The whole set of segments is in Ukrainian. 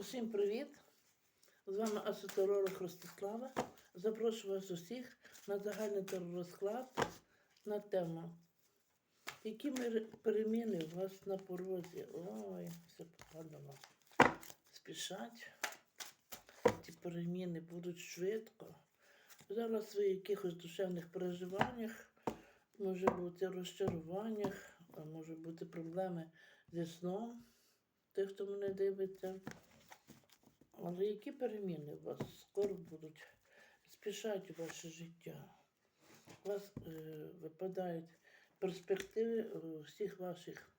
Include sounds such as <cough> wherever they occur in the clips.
Усім привіт! З вами асотеролог Ростислава. Запрошую вас усіх на загальний теророзклад на тему. Які мир- переміни у вас на порозі? Ой, все попадало. Спішать. Ці переміни будуть швидко. Зараз ви в якихось душевних переживаннях, може бути розчаруваннях, може бути проблеми зі сном, тих, хто мене дивиться. Але які переміни у вас скоро будуть? Спішать у ваше життя. У вас е, випадають перспективи у всіх ваших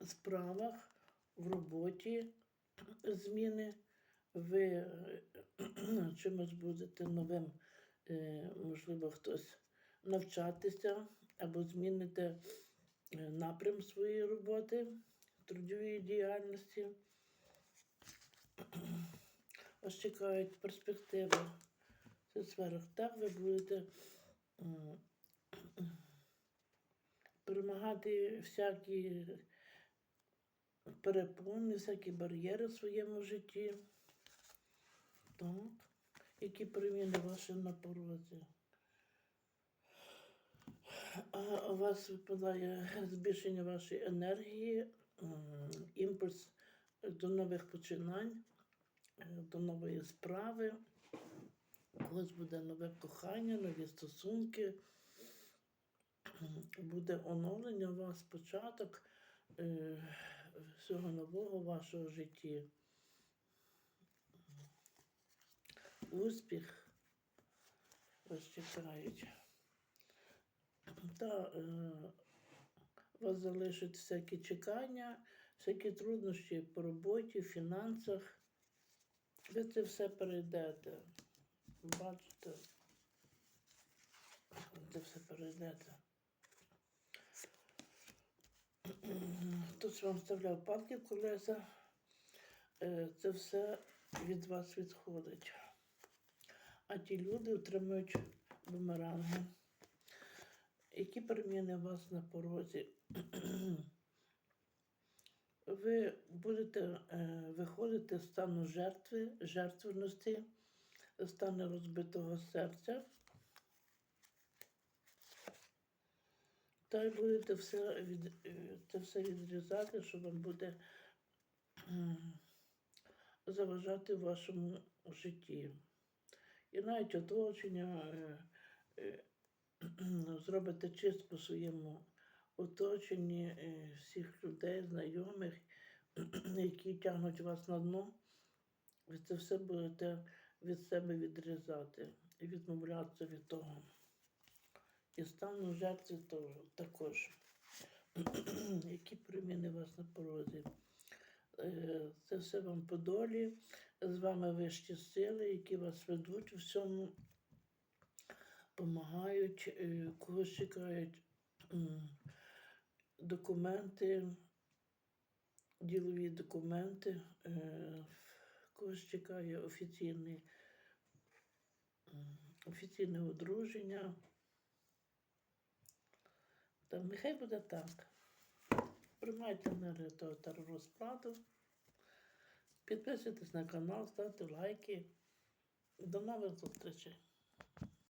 справах, в роботі зміни. Ви е, <clears throat> чимось будете новим, е, можливо, хтось навчатися або зміните е, напрям своєї роботи, трудової діяльності. Вас чекають перспективи в сферах. Так ви будете перемагати всякі перепони, всякі бар'єри в своєму житті. Так. Які переміни ваші на порозі? А у вас випадає збільшення вашої енергії, імпульс до нових починань, до нової справи. У когось буде нове кохання, нові стосунки. Буде оновлення у вас, початок е, всього нового вашого житті. Успіх вас чекають. Та е, вас залишать всякі чекання, всякі труднощі по роботі, фінансах. Ви це все перейдете. Бачите? Ви це все перейдете. Хтось вам вставляв палки в колеса. Е, Це все від вас відходить. А ті люди отримують бумеранги. Які переміни вас на порозі? Ви будете е, виходити з стану жертви, жертвеності, стану розбитого серця. Та й будете все, від, це все відрізати, що вам буде заважати в вашому житті. І навіть оточення е, е, <clears throat> зробите чистку своєму оточенні е, всіх людей, знайомих, <clears throat> які тягнуть вас на дно. Ви це все будете від себе відрізати і відмовлятися від того. І стану жертви теж, також. <clears throat> Які приміни вас на порозі? Е, Це все вам по долі, з вами вищі сили, які вас ведуть у всьому, допомагають, е, когось чекають документи, ділові документи, е, когось чекає офіційний, офіційне одруження. Та нехай буде так. Приймайте енергію того теророзкладу. Підписуйтесь на канал, ставте лайки. До нових зустрічей.